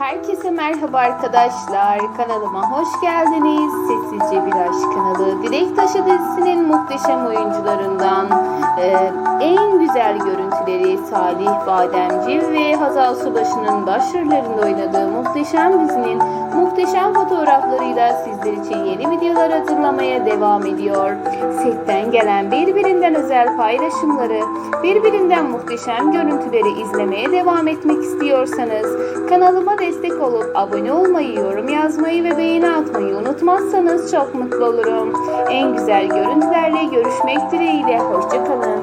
Herkese merhaba arkadaşlar. Kanalıma hoş geldiniz. Sessizce Bir Aşk kanalı. Dilek Taşı dizisinin muhteşem oyuncularından e, en güzel görüntüleri Salih Bademci ve Hazal Subaşı'nın başrollerinde oynadığı muhteşem dizinin muhteşem fotoğraflarıyla sizler için yeni videolar hazırlamaya devam ediyor. Setten gelen birbirinden özel paylaşımları, birbirinden muhteşem görüntüleri izlemeye devam etmek istiyorsanız kanalıma destek olup abone olmayı, yorum yazmayı ve beğeni atmayı unutmazsanız çok mutlu olurum. En güzel görüntülerle görüşmek dileğiyle. Hoşçakalın.